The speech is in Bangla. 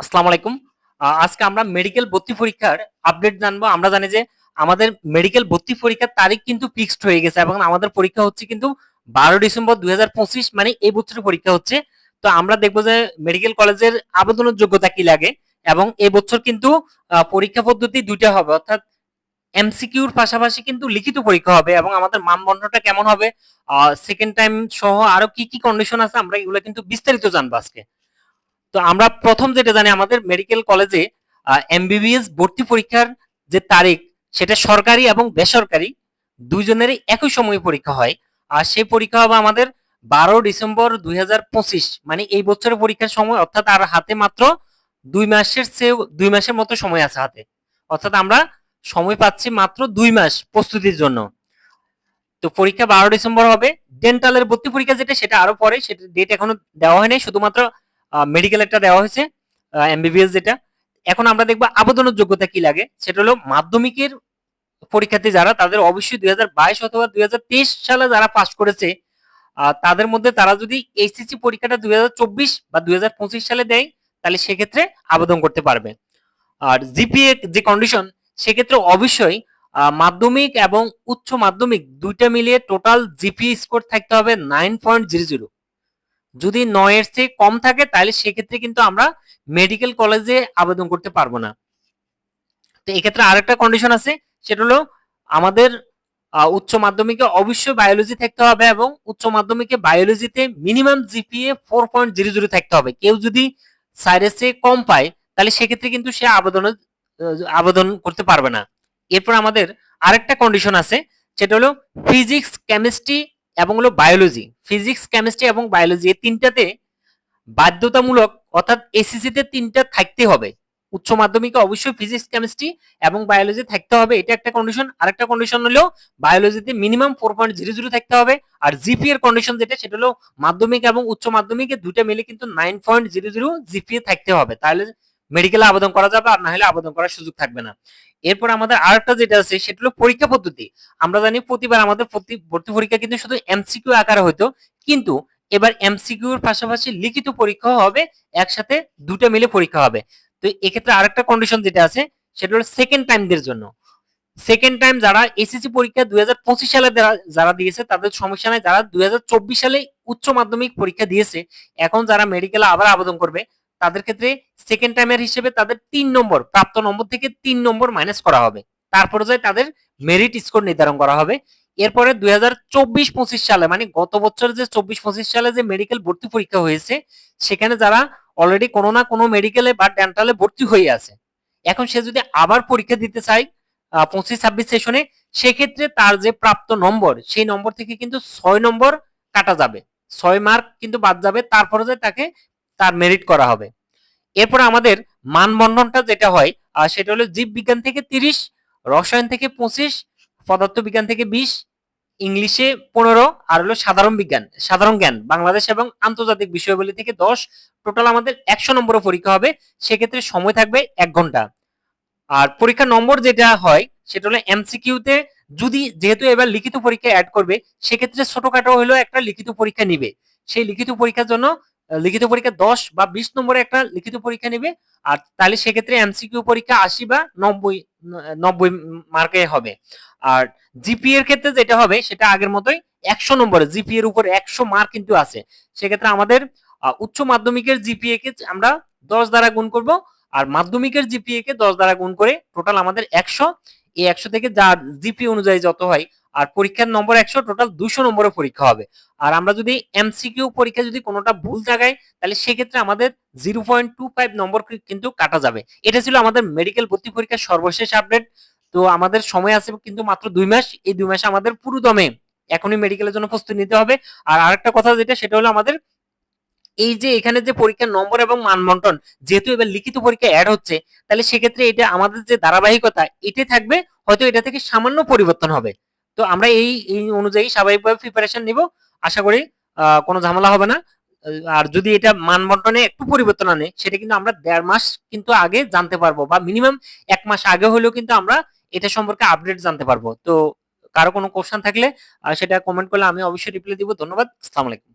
আসসালামু আলাইকুম। আজকে আমরা মেডিকেল ভর্তি পরীক্ষার আপডেট জানব। আমরা জানি যে আমাদের মেডিকেল ভর্তি পরীক্ষার তারিখ কিন্তু ফিক্সড হয়ে গেছে এবং আমাদের পরীক্ষা হচ্ছে কিন্তু বারো ডিসেম্বর দুই হাজার পঁচিশ মানে এই বছরের পরীক্ষা হচ্ছে। তো আমরা দেখব যে মেডিকেল কলেজের আবেদনের যোগ্যতা কি লাগে এবং এই বছর কিন্তু পরীক্ষা পদ্ধতি দুইটা হবে। অর্থাৎ এমসিকিউর পাশাপাশি কিন্তু লিখিত পরীক্ষা হবে এবং আমাদের মানদণ্ডটা কেমন হবে সেকেন্ড টাইম সহ আরও কি কি কন্ডিশন আছে, আমরা এগুলো কিন্তু বিস্তারিত জানব আজকে। তো আমরা প্রথম যেটা জানি, আমাদের মেডিকেল কলেজে এমবিবিএস ভর্তি পরীক্ষার যে তারিখ, সেটা সরকারি এবং বেসরকারি দুইজনেরই একই সময়ে পরীক্ষা হয়। আর সেই পরীক্ষা হবে আমাদের বারো ডিসেম্বর দুই হাজার পঁচিশ মানে এই বছরের পরীক্ষার সময়, অর্থাৎ আর হাতে মাত্র দুই মাসের চেয়ে দুই মাসের মতো সময় আছে হাতে। অর্থাৎ আমরা সময় পাচ্ছি মাত্র দুই মাস প্রস্তুতির জন্য। তো পরীক্ষা বারো ডিসেম্বর হবে। ডেন্টালের ভর্তি পরীক্ষা যেটা, সেটা আরও পরে, সেটা ডেট এখনও দেওয়া হয়নি। শুধুমাত্র মেডিকেল একটা দেওয়া হয়েছে এমবিবিএস যেটা। এখন আমরা দেখব আবেদনের যোগ্যতা কি লাগে। সেটা হলো মাধ্যমিকের পরীক্ষার্থী যারা, তাদের অবশ্যই দুই হাজার বাইশ অথবা দুই হাজার তেইশ সালে যারা পাস করেছে তাদের মধ্যে তারা যদি এইচএসসি পরীক্ষাটা দুই হাজার চব্বিশ বা দুই হাজার পঁচিশ সালে দেয়, তাহলে সেক্ষেত্রে আবেদন করতে পারবে। আর জিপিএ যে কন্ডিশন সেক্ষেত্রে অবশ্যই মাধ্যমিক এবং উচ্চ মাধ্যমিক দুইটা মিলিয়ে টোটাল জিপিএ স্কোর থাকতে হবে নাইন পয়েন্ট জিরো জিরো যদি নয়ের চেয়ে কম থাকে, তাহলে সেক্ষেত্রে কিন্তু আমরা মেডিকেল কলেজে আবেদন করতে পারব না। তো এক্ষেত্রে আরেকটা কন্ডিশন আছে, সেটা হলো আমাদের উচ্চ মাধ্যমিকে অবশ্যই বায়োলজি থাকতে হবে এবং উচ্চ মাধ্যমিকে বায়োলজিতে minimum GPA four point zero zero থাকতে হবে। কেউ যদি সাইডের চেয়ে কম পায়, তাহলে সেক্ষেত্রে কিন্তু সে আবেদন আবেদন করতে পারবে না। এরপর আমাদের আরেকটা কন্ডিশন আছে, সেটা হলো ফিজিক্স কেমিস্ট্রি এবং হলো বায়োলজি ফিজিক্স কেমিস্ট্রি এবং বায়োলজি এই তিনটাতে বাধ্যতামূলক অর্থাৎ এসিসি তে তিনটা থাকতে হবে। উচ্চ মাধ্যমিকে অবশ্যই ফিজিক্স কেমিস্ট্রি এবং বায়োলজি থাকতে হবে। এটা একটা কন্ডিশন আরেকটা কন্ডিশন হলো বায়োলজিতে minimum four point zero zero থাকতে হবে আর জিপি এর কন্ডিশন যেটা, সেটা হলো মাধ্যমিক এবং উচ্চ মাধ্যমিকে দুইটা মিলে কিন্তু nine point zero zero GPA থাকতে হবে। তাহলে মেডিকেলে আবেদন করা যাবে আর না হলে আবেদন করার সুযোগ থাকবে না। এরপর আমাদের আরেকটা যেটা আছে, সেটা হলো পরীক্ষা পদ্ধতি। আমরা জানি প্রতিবার আমাদের ভর্তি পরীক্ষা কিন্তু শুধু এমসিকিউ আকারে হতো কিন্তু এবার এমসিকিউর পাশাপাশি লিখিত পরীক্ষাও হবে, একসাথে দুটো মিলে পরীক্ষা হবে। তো এক্ষেত্রে আরেকটা কন্ডিশন যেটা আছে, সেটা হলো সেকেন্ড টাইমদের জন্য। সেকেন্ড টাইম যারা এসএসসি পরীক্ষা দুই হাজার পঁচিশ সালে যারা- যারা দিয়েছে, তাদের সমস্যা নাই। যারা দুই হাজার চব্বিশ সালে উচ্চ মাধ্যমিক পরীক্ষা দিয়েছে, এখন যারা মেডিকেলে আবার আবেদন করবে তাদের ক্ষেত্রে সেকেন্ড টাইমের হিসেবে তাদের তিন নম্বর, প্রাপ্ত নম্বর থেকে তিন নম্বর মাইনাস করা হবে। তারপরে যায় তাদের মেরিট স্কোর নির্ধারণ করা হবে। এরপরে দুই হাজার চব্বিশ পঁচিশ সালে মানে গত বছর যে চব্বিশ পঁচিশ সালে যে মেডিকেল ভর্তি পরীক্ষা হয়েছে, সেখানে যারা অলরেডি কোনো না কোনো মেডিকেলে বা ডেন্টালে ভর্তি হয়ে আছে, এখন সে যদি আবার পরীক্ষা দিতে চায় পঁচিশ ছাব্বিশ সেশনে সেক্ষেত্রে তার যে প্রাপ্ত নম্বর, সেই নম্বর থেকে কিন্তু ছয় নম্বর কাটা যাবে। ছয় মার্ক কিন্তু বাদ যাবে, তারপরে যে তাকে তার মেরিট করা হবে। এরপর আমাদের মানবন্ধনটা যেটা হয় আহ, সেটা হলো জীব বিজ্ঞান থেকে তিরিশ রসায়ন থেকে পঁচিশ পদার্থ বিজ্ঞান থেকে বিশ ইংলিশে পনেরো আর হলো সাধারণ বিজ্ঞান সাধারণ জ্ঞান বাংলাদেশ এবং আন্তর্জাতিক বিষয়বলী থেকে দশ টোটাল আমাদের একশো নম্বরের পরীক্ষা হবে সেক্ষেত্রে সময় থাকবে এক ঘণ্টা। আর পরীক্ষার নম্বর যেটা হয় সেটা হলো এমসিকিউ তে যদি যেহেতু এবার লিখিত পরীক্ষা অ্যাড করবে সেক্ষেত্রে ছোটখাটো হলেও একটা লিখিত পরীক্ষা নিবে। সেই লিখিত পরীক্ষার জন্য লিখিত পরীক্ষা দশ বা বিশ নম্বরে একটা লিখিত পরীক্ষা নিবে, আর তাহলে সেক্ষেত্রে এমসিকিউ পরীক্ষা আশি বা নব্বই নব্বই মার্কে হবে। আর জিপি এর ক্ষেত্রে যেটা হবে, সেটা আগের মতোই একশো নম্বরে, জিপি এর উপর একশো মার্ক কিন্তু আছে। সেক্ষেত্রে আমাদের উচ্চ মাধ্যমিকের জিপিএ কে আমরা দশ দ্বারা গুণ করব, আর মাধ্যমিকের জিপিএ কে দশ দ্বারা গুণ করে টোটাল আমাদের একশো। এই একশো থেকে যার জিপি অনুযায়ী যত হয় আর পরীক্ষার নম্বর একশো টোটাল দুশো নম্বরের পরীক্ষা হবে। আর আমরা যদি এমসিকিউ পরীক্ষা যদি কোনোটা ভুল জায়গায় তাহলে সেক্ষেত্রে আমাদের zero point two five number কিন্তু কাটা যাবে। এটা ছিল আমাদের মেডিকেল ভর্তি পরীক্ষার সর্বশেষ আপডেট তো আমাদের সময় আছে কিন্তু মাত্র দুই মাস। এই দুই মাসে আমাদের পুরো দমে এখনই মেডিকেলের জন্য প্রস্তুতি নিতে হবে। আর আরেকটা কথা যেটা, সেটা হলো আমাদের এই যে এখানে যে পরীক্ষার নম্বর এবং মানবন্টন, যেহেতু এবার লিখিত পরীক্ষা অ্যাড হচ্ছে, তাহলে সেক্ষেত্রে এটা আমাদের যে ধারাবাহিকতা, এটাই থাকবে। হয়তো এটা থেকে সামান্য পরিবর্তন হবে। তো আমরা এই এই অনুযায়ী স্বাভাবিকভাবে প্রিপারেশন নিব। আশা করি কোনো ঝামেলা হবে না। আর যদি এটা মানবন্টনে একটু পরিবর্তন আনে, সেটা কিন্তু আমরা দেড় মাস কিন্তু আগে জানতে পারব বা মিনিমাম এক মাস আগে হলেও কিন্তু আমরা এটা সম্পর্কে আপডেট জানতে পারব। তো কারও কোনো কোশ্চেন থাকলে সেটা কমেন্ট করলে আমি অবশ্যই রিপ্লাই দিব। ধন্যবাদ। আসসালামু আলাইকুম।